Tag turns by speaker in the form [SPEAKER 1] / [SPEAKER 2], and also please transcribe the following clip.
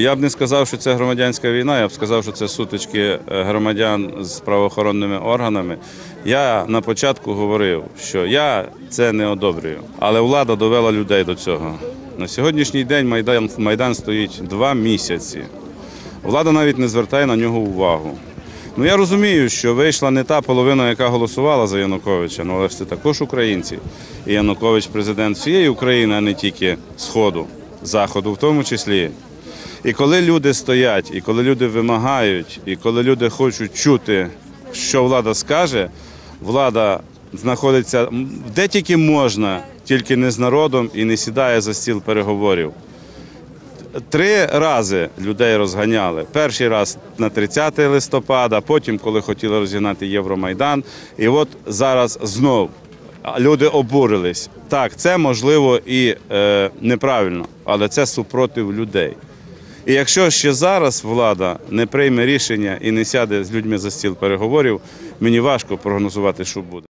[SPEAKER 1] Я б не сказав, що це громадянська війна, я б сказав, що це сутички е, громадян з правоохоронними органами. Я на початку говорив, що я це не одобрюю, але влада довела людей до цього. На сьогоднішній день Майдан, Майдан стоїть два місяці. Влада навіть не звертає на нього увагу. Ну я розумію, що вийшла не та половина, яка голосувала за Януковича, ну але ж це також українці. І Янукович президент всієї України, а не тільки Сходу, Заходу в тому числі. І коли люди стоять, і коли люди вимагають, і коли люди хочуть чути, що влада скаже, влада знаходиться де тільки можна, тільки не з народом і не сідає за стіл переговорів. Три рази людей розганяли. Перший раз на 30 листопада, потім, коли хотіли розігнати Євромайдан. І от зараз знов люди обурились. Так, це можливо і е, неправильно, але це супротив людей. І якщо ще зараз влада не прийме рішення і не сяде з людьми за стіл переговорів, мені важко прогнозувати, що буде.